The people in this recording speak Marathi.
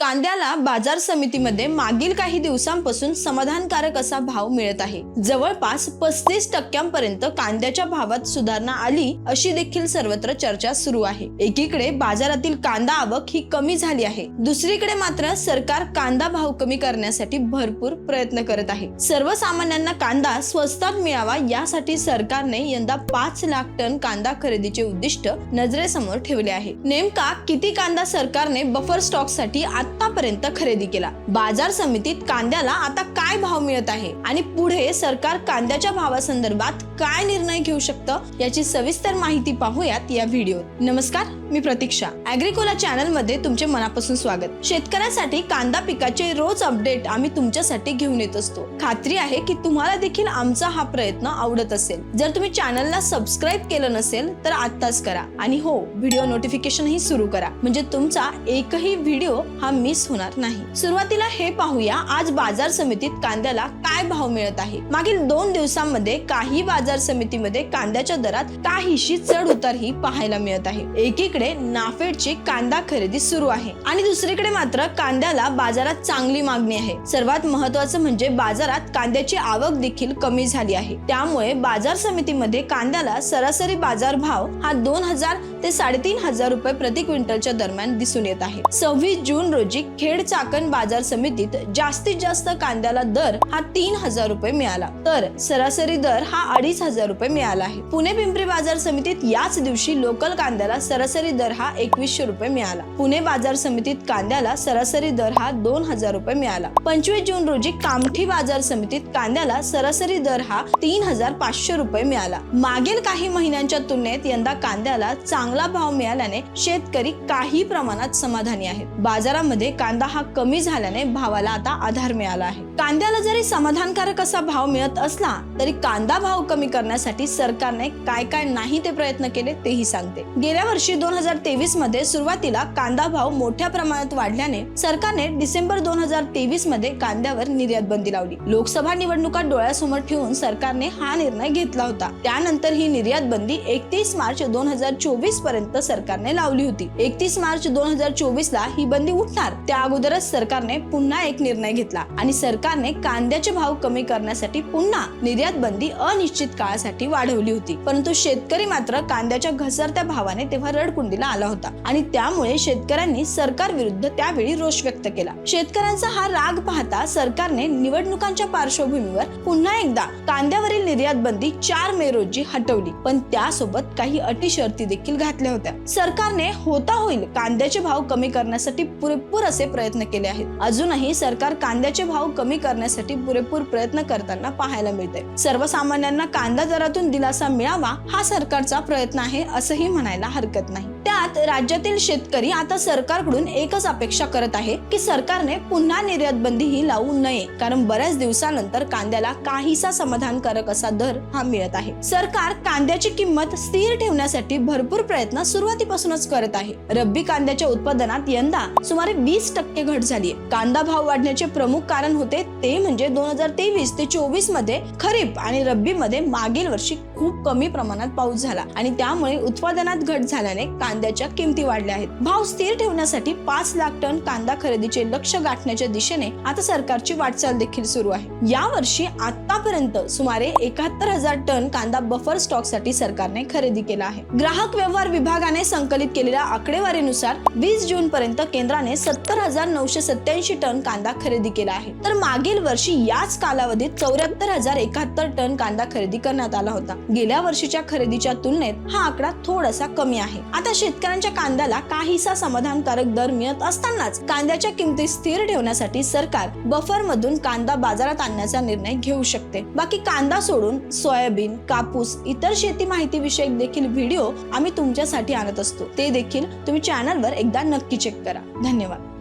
कांद्याला बाजार समितीमध्ये मागील काही दिवसांपासून समाधानकारक असा भाव मिळत आहे. जवळपास पस्तीस टक्क्यांपर्यंत कांद्याच्या भावात सुधारणा आली अशी देखील सर्वत्र चर्चा सुरू आहे. एकीकडे बाजारातील कांदा आवक ही कमी झाली आहे. दुसरीकडे मात्र सरकार कांदा भाव कमी करण्यासाठी भरपूर प्रयत्न करत आहे. सर्वसामान्यांना कांदा स्वस्तात मिळावा यासाठी सरकारने यंदा पाच लाख टन कांदा खरेदीचे उद्दिष्ट नजरेसमोर ठेवले आहे. नेमका किती कांदा सरकारने बफर स्टॉकसाठी आतापर्यंत खरेदी केला. बाजार समितीत कांद्याला आता काय भाव मिळत आहे? आणि पुढे सरकार कांद्याच्या भावासंदर्भात काय निर्णय घेऊ शकतं? याची सविस्तर माहिती पाहूयात या व्हिडिओत. नमस्कार मी प्रतीक्षा. अॅग्रिकोला चॅनलमध्ये तुमचे मनापासून स्वागत. शेतकऱ्यांसाठी कांदा पिकाचे रोज अपडेट आम्ही तुमच्यासाठी घेऊन येत असतो. खात्री आहे की तुम्हाला देखील आमचा हा प्रयत्न आवडत असेल. जर तुम्ही चॅनलला सबस्क्राईब केलं नसेल तर आत्ताच करा. आणि हो व्हिडिओ नोटिफिकेशन ही सुरू करा. म्हणजे तुमचा एकही व्हिडिओ हा मिस होणार नाही. सुरुवातीला हे पाहूया आज बाजार समितीत कांद्याला काय भाव मिळत आहे? मागील दोन दिवसांमध्ये काही बाजार समितीमध्ये कांद्याच्या दरात काहीशी चढ उतार ही पाहायला मिळत आहे. एकीकडे नाफेडची कांदा खरेदी सुरू आहे आणि दुसरीकडे मात्र कांद्याला बाजारात चांगली मागणी आहे. सर्वात महत्वाचं म्हणजे बाजारात कांद्याची आवक देखील कमी झाली आहे. त्यामुळे बाजार समितीमध्ये कांद्याला सरासरी बाजार भाव हा दोन हजार ते साडेतीन हजार रुपये प्रति क्विंटलच्या दरम्यान दिसून येत आहे. सव्वीस जून रोजी खेड चाकण बाजार समितीत जास्तीत जास्त कांद्याला दर हा तीन हजार रुपये मिळाला. तर सरासरी दर हा अडीच हजार रुपये मिळाला आहे. पुणे पिंपरी बाजार समितीत याच दिवशी लोकल कांद्याला सरासरी दर हा एकवीसशे रुपये मिळाला. पुणे बाजार समितीत कांद्याला सरासरी दर हा दोन हजार रुपये मिळाला. पंचवीस जून रोजी कामठी बाजार समितीत कांद्याला सरासरी दर हा तीन हजार पाचशे रुपये मिळाला. मागील काही महिन्यांच्या तुलनेत यंदा कांद्याला चांगला भाव मिळाल्याने शेतकरी काही प्रमाणात समाधानी आहेत. बाजारामध्ये कांदा हा कमी झाल्याने भावाला आता आधार मिळाला आहे. कांद्याला जरी समाधानकारक असा भाव मिळत असला तरी कांदा भाव कमी करण्यासाठी सरकारने काय काय नाही ते प्रयत्न केले तेही सांगते. गेल्या वर्षी दोन हजार तेवीसमध्ये सुरुवातीला कांदा भाव मोठ्या प्रमाणात वाढल्याने सरकारने डिसेंबर दोन हजार तेवीसमध्ये कांद्यावर निर्यात बंदी लावली. लोकसभा निवडणुका डोळ्यासमोर ठेवून सरकारने हा निर्णय घेतला होता. त्यानंतर ही निर्यात बंदी एकतीस मार्च दोन हजार चोवीसपर्यंत सरकारने लावली होती. एकतीस मार्च दोन हजार चोवीस ला ही बंदी उठणार त्या अगोदरच सरकारने पुन्हा एक निर्णय घेतला आणि सरकार सरकारने कांद्याचे भाव कमी करण्यासाठी पुन्हा निर्यात बंदी अनिश्चित काळासाठी वाढवली होती. परंतु शेतकरी मात्र कांद्याच्या घसरत्या भावाने तेव्हा रडकुंडीला आला होता आणि त्यामुळे शेतकऱ्यांनी सरकार विरुद्ध त्यावेळी रोष व्यक्त केला. शेतकऱ्यांचा हा राग पाहता सरकारने निवडणुकांच्या पार्श्वभूमीवर पुन्हा एकदा कांद्यावरील निर्यात बंदी चार मे रोजी हटवली. पण त्यासोबत काही अटी शर्ती देखील घातल्या होत्या. सरकारने होता होईल कांद्याचे भाव कमी करण्यासाठी पुरेपूर असे प्रयत्न केले आहेत. अजूनही सरकार कांद्याचे भाव कमी कमी करण्यासाठी पुरेपूर प्रयत्न करताना पाहायला मिळते सर्वसामान्यांना कांदा दरातून दिलासा मिळावा हा सरकारचा प्रयत्न आहे असंही म्हणायला हरकत नाही. त्यात राज्यातील शेतकरी आता सरकारकडून एकच अपेक्षा करत आहे की सरकारने पुन्हा निर्यात बंदी ही लावू नये. कारण बऱ्याच दिवसानंतर कांद्याला काहीसा समाधानकारक असा दर हा मिळत आहे. सरकार कांद्याची किंमत स्थिर ठेवण्यासाठी भरपूर प्रयत्न सुरुवातीपासूनच करत आहे. रब्बी कांद्याच्या उत्पादनात यंदा सुमारे वीस टक्के घट झाली कांदा भाव वाढण्याचे प्रमुख कारण होते ते म्हणजे दोन हजार तेवीस ते चोवीसमध्ये खरीप आणि रब्बी मध्ये मागील वर्षी खूप कमी प्रमाणात पाऊस झाला. आणि त्यामुळे उत्पादनात घट झाल्याने कांद्याच्या किमती वाढल्या आहेत. भाव स्थिर ठेवण्यासाठी पाच लाख टन कांदा खरेदीचे लक्ष गाठण्याच्या दिशेने आता सरकारची वाटचाल देखील सुरू आहे. या वर्षी आतापर्यंत सुमारे एकाहत्तर हजार टन कांदा बफर स्टॉकसाठी सरकारने खरेदी केला आहे. ग्राहक व्यवहार विभागाने संकलित केलेल्या आकडेवारीनुसार वीस जून पर्यंत केंद्राने सत्तर हजार नऊशे सत्याऐंशी टन कांदा खरेदी केला आहे. तर मागील वर्षी याच कालावधीत चौऱ्याहत्तर हजार एकाहत्तर टन कांदा खरेदी करण्यात आला होता. गेल्या वर्षीच्या खरेदीच्या तुलनेत हा आकडा थोडासा कमी आहे. आता शेतकऱ्यांच्या कांद्याला काहीसा समाधानकारक दर मिळत असतानाच कांद्याच्या किमती स्थिर ठेवण्यासाठी सरकार बफर मधून कांदा बाजारात आणण्याचा निर्णय घेऊ शकते. बाकी कांदा सोडून सोयाबीन कापूस इतर शेती माहिती विषयक देखील व्हिडिओ आम्ही तुमच्यासाठी आणत असतो. ते देखील तुम्ही चॅनलवर एकदा नक्की चेक करा. धन्यवाद.